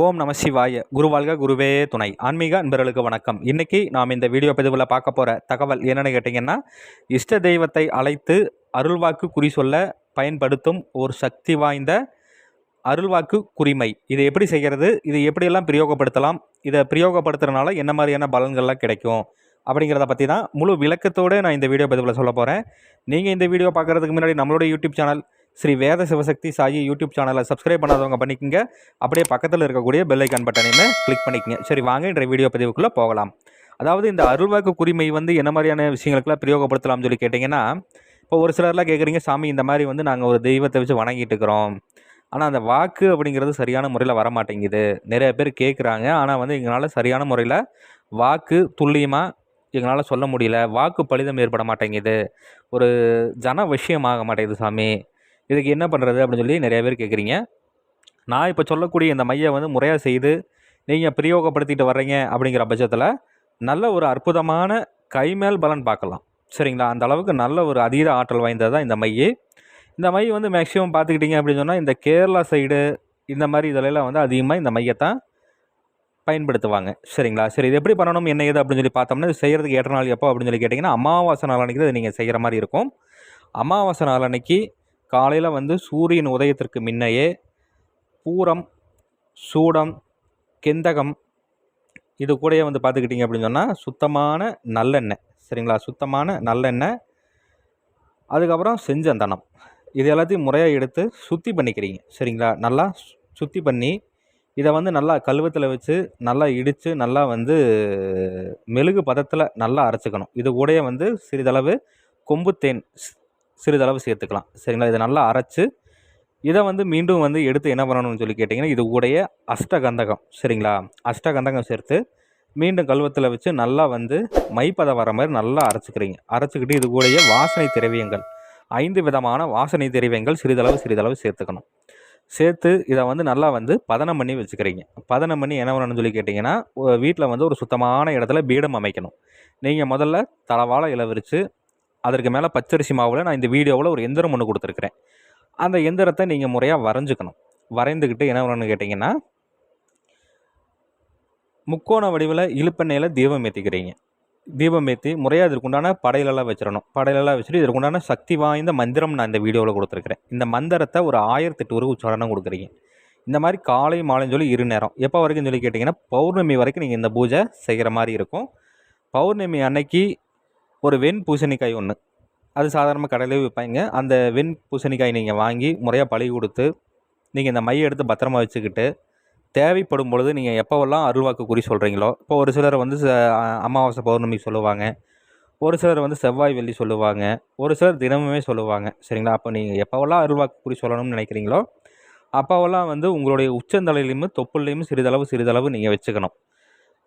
ஓம் நம சிவாய. குருவாழ்க குருவே துணை. ஆன்மீக அன்பர்களுக்கு வணக்கம். இன்றைக்கி நாம் இந்த வீடியோ பதிவில் பார்க்க போகிற தகவல் என்னென்னு கேட்டிங்கன்னா இஷ்ட தெய்வத்தை அழைத்து அருள்வாக்கு குறி சொல்ல பயன்படுத்தும் ஒரு சக்தி வாய்ந்த அருள்வாக்கு குறிமை. இதை எப்படி செய்கிறது? இது எப்படியெல்லாம் பிரயோகப்படுத்தலாம்? இதை பிரயோகப்படுத்துறதுனால என்ன மாதிரியான பலன்கள்லாம் கிடைக்கும்? அப்படிங்கிறத பற்றி தான் முழு விளக்கத்தோடு நான் இந்த வீடியோ பதிவில் சொல்ல போகிறேன் நீங்கள் இந்த வீடியோ பார்க்குறதுக்கு முன்னாடி நம்மளோட YouTube channel Sri Veda Sivasakthi Sai YouTube சேனலை சப்ஸ்கிரைப் பண்ணாதவங்க பண்ணிக்கோங்க. அப்படியே பக்கத்தில் இருக்கக்கூடிய பெல் ஐக்கான் பட்டனையுமே கிளிக் பண்ணிக்கங்க. சரி வாங்க இன்றைய வீடியோ பதிவுக்குள்ளே போகலாம். அதாவது இந்த அருள்வாக்கு குறிமை வந்து என்ன மாதிரியான விஷயங்களுக்கெல்லாம் பிரயோகப்படுத்தலாம்னு சொல்லி கேட்டிங்கன்னா இப்போ ஒரு சிலர்லாம் கேட்குறீங்க சாமி இந்த மாதிரி வந்து நாங்கள் ஒரு தெய்வத்தை வச்சு வணங்கிட்டு இருக்கிறோம். ஆனால் அந்த வாக்கு அப்படிங்கிறது சரியான முறையில் வர மாட்டேங்குது நிறைய பேர் கேட்குறாங்க ஆனால் வந்து எங்களால் சரியான முறையில் வாக்கு துல்லியமாக எங்களால் சொல்ல முடியல. வாக்கு பலிதம் ஏற்பட மாட்டேங்குது. ஒரு ஜன விஷயம் ஆக மாட்டேங்குது சாமி. இதுக்கு என்ன பண்ணுறது அப்படின்னு சொல்லி நிறைய பேர் கேட்குறீங்க நான் இப்போ சொல்லக்கூடிய இந்த மையை வந்து முறையாக செய்து நீங்கள் பிரயோகப்படுத்திட்டு வர்றீங்க அப்படிங்கிற பட்சத்தில் நல்ல ஒரு அற்புதமான கைமேல் பலன் பார்க்கலாம். சரிங்களா? அந்த அளவுக்கு நல்ல ஒரு அதீத ஆற்றல் வாய்ந்தது தான் இந்த மைய. இந்த மை வந்து மேக்ஸிமம் பார்த்துக்கிட்டிங்க அப்படின்னு சொன்னால் இந்த கேரளா சைடு இந்த மாதிரி இதிலெல்லாம் வந்து அதிகமாக இந்த மையத்தான் பயன்படுத்துவாங்க. சரிங்களா? சரி இது எப்படி பண்ணணும்? என்ன ஏது அப்படின்னு சொல்லி பார்த்தோம்னா இது செய்கிறதுக்கு ஏற்ற நாள் எப்போ அப்படின்னு சொல்லி கேட்டிங்கன்னா அமாவாசை நாள் அன்றைக்கி இதை நீங்கள் செய்கிற மாதிரி இருக்கும். அமாவாசை நாள் அன்னைக்கு காலையில் வந்து சூரியன் உதயத்திற்கு முன்னையே பூரம் சூடம் கெந்தகம் இது கூடயே வந்து பார்த்துக்கிட்டிங்க அப்படின்னு சொன்னால் சுத்தமான நல்லெண்ணெய். சரிங்களா? சுத்தமான நல்லெண்ணெய். அதுக்கப்புறம் செஞ்சந்தனம். இது எல்லாத்தையும் முறையாக எடுத்து சுத்தி பண்ணிக்கிறீங்க. சரிங்களா? நல்லா சுத்தி பண்ணி இதை வந்து நல்லா கழுவத்தில் வச்சு நல்லா இடித்து நல்லா வந்து மெழுகு பதத்தில் நல்லா அரைச்சிக்கணும். இது கூடயே வந்து சிறிதளவு கொம்பு தேன் சிறிதளவு சேர்த்துக்கலாம். சரிங்களா? இதை நல்லா அரைச்சி இதை வந்து மீண்டும் வந்து எடுத்து என்ன பண்ணணும்னு சொல்லி கேட்டிங்கன்னா இது கூடைய அஷ்டகந்தகம். சரிங்களா? அஷ்டகந்தகம் சேர்த்து மீண்டும் கல்வத்தில் வச்சு நல்லா வந்து மைப்பதம் வர மாதிரி நல்லா அரைச்சிக்கிறீங்க. அரைச்சிக்கிட்டு இது கூடைய வாசனை திரவியங்கள் ஐந்து விதமான வாசனை திரவியங்கள் சிறிதளவு சிறிதளவு சேர்த்துக்கணும். சேர்த்து இதை வந்து நல்லா வந்து பதனம் பண்ணி வச்சுக்கிறீங்க. பதனம் பண்ணி என்ன பண்ணணும்னு சொல்லி கேட்டிங்கன்னா வீட்டில் வந்து ஒரு சுத்தமான இடத்துல பீடம் அமைக்கணும். நீங்கள் முதல்ல தளவாழை இலை விரித்து அதற்கு மேலே பச்சரிசி மாவில் நான் இந்த வீடியோவில் ஒரு எந்திரம் ஒன்று கொடுத்துருக்குறேன். அந்த எந்திரத்தை நீங்கள் முறையாக வரைஞ்சிக்கணும். வரைந்துக்கிட்டு என்ன பண்ணணும்னு கேட்டிங்கன்னா முக்கோண வடிவில் இழுப்பெண்ணெயில் தீபம் ஏற்றிக்கிறீங்க தீபம் ஏற்றி முறையாக இதற்குண்டான படையிலெல்லாம் வச்சிடணும். படையிலெல்லாம் வச்சுட்டு இதற்குண்டான சக்தி வாய்ந்த மந்திரம் நான் இந்த வீடியோவில் கொடுத்துருக்குறேன். இந்த மந்திரத்தை ஒரு ஆயிரத்தெட்டு ஒரு உச்சாரணம் கொடுக்குறீங்க. இந்த மாதிரி காலை மாலைன்னு சொல்லி இரு நேரம். எப்போ வரைக்கும் சொல்லி கேட்டிங்கன்னா பௌர்ணமி வரைக்கும் நீங்கள் இந்த பூஜை செய்கிற மாதிரி இருக்கும். பௌர்ணமி அன்னைக்கு ஒரு வெண் பூசணிக்காய் ஒன்று அது சாதாரணமாக கடையிலே விற்பாங்க அந்த வெண் பூசணிக்காய் நீங்கள் வாங்கி முறையாக பழகி கொடுத்து நீங்கள் இந்த மையை எடுத்து பத்திரமா வச்சுக்கிட்டு தேவைப்படும் பொழுது நீங்கள் எப்போவெல்லாம் அருள்வாக்கு குறி சொல்கிறீங்களோ இப்போ ஒரு சிலர் வந்து அமாவாசை பௌர்ணமி சொல்லுவாங்க. ஒரு சிலர் வந்து செவ்வாய் வெள்ளி சொல்லுவாங்க. ஒரு சிலர் தினமுமே சொல்லுவாங்க. சரிங்களா? அப்போ நீங்கள் எப்போவெல்லாம் அருள்வாக்கு குறி சொல்லணும்னு நினைக்கிறீங்களோ அப்போவெல்லாம் வந்து உங்களுடைய உச்சந்தலையிலையும் தொப்புலையும் சிறிதளவு சிறிதளவு நீங்கள் வச்சுக்கணும்.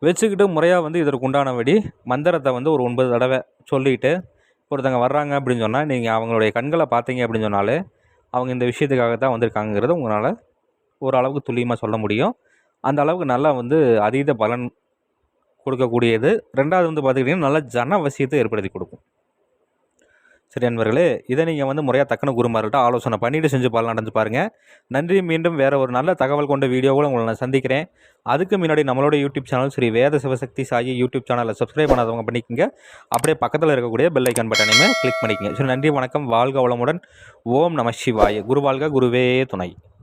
வச்சுக்கிட்டு முறையாக வந்து இதற்கு உண்டானபடி மந்திரத்தை வந்து ஒரு ஒன்பது தடவை சொல்லிவிட்டு ஒருத்தங்க வர்றாங்க அப்படின்னு சொன்னால் நீங்கள் அவங்களுடைய கண்களை பார்த்தீங்க அப்படின்னு சொன்னாலே அவங்க இந்த விஷயத்துக்காக தான் வந்திருக்காங்கிறத உங்களால் ஓரளவுக்கு துல்லியமாக சொல்ல முடியும். அந்த அளவுக்கு நல்லா வந்து அதீத பலன் கொடுக்கக்கூடியது. ரெண்டாவது வந்து பார்த்துக்கிட்டிங்கன்னா நல்ல ஜன வசியத்தை ஏற்படுத்தி கொடுக்கும். சரி நண்பர்களே இதை நீங்கள் வந்து முறையாக தக்கன குருமார்கிட்ட ஆலோசனை பண்ணிவிட்டு செஞ்சு பலன் நடந்து பாருங்கள் நன்றி மீண்டும் வேறு ஒரு நல்ல தகவல் கொண்ட வீடியோவில் உங்களை நான் சந்திக்கிறேன். அதுக்கு முன்னாடி நம்மளோட YouTube channel Sri Veda Sivasakthi Sai YouTube சேனலை சப்ஸ்கிரைப் பண்ணாதவங்க பண்ணிக்கோங்க. அப்படியே பக்கத்தில் இருக்கக்கூடிய பெல் ஐக்கன் பட்டனையுமே கிளிக் பண்ணிக்கங்க. சரி நன்றி வணக்கம். வாழ்க வளமுடன். ஓம் நம சிவாய. குரு வாழ்க குருவே துணை.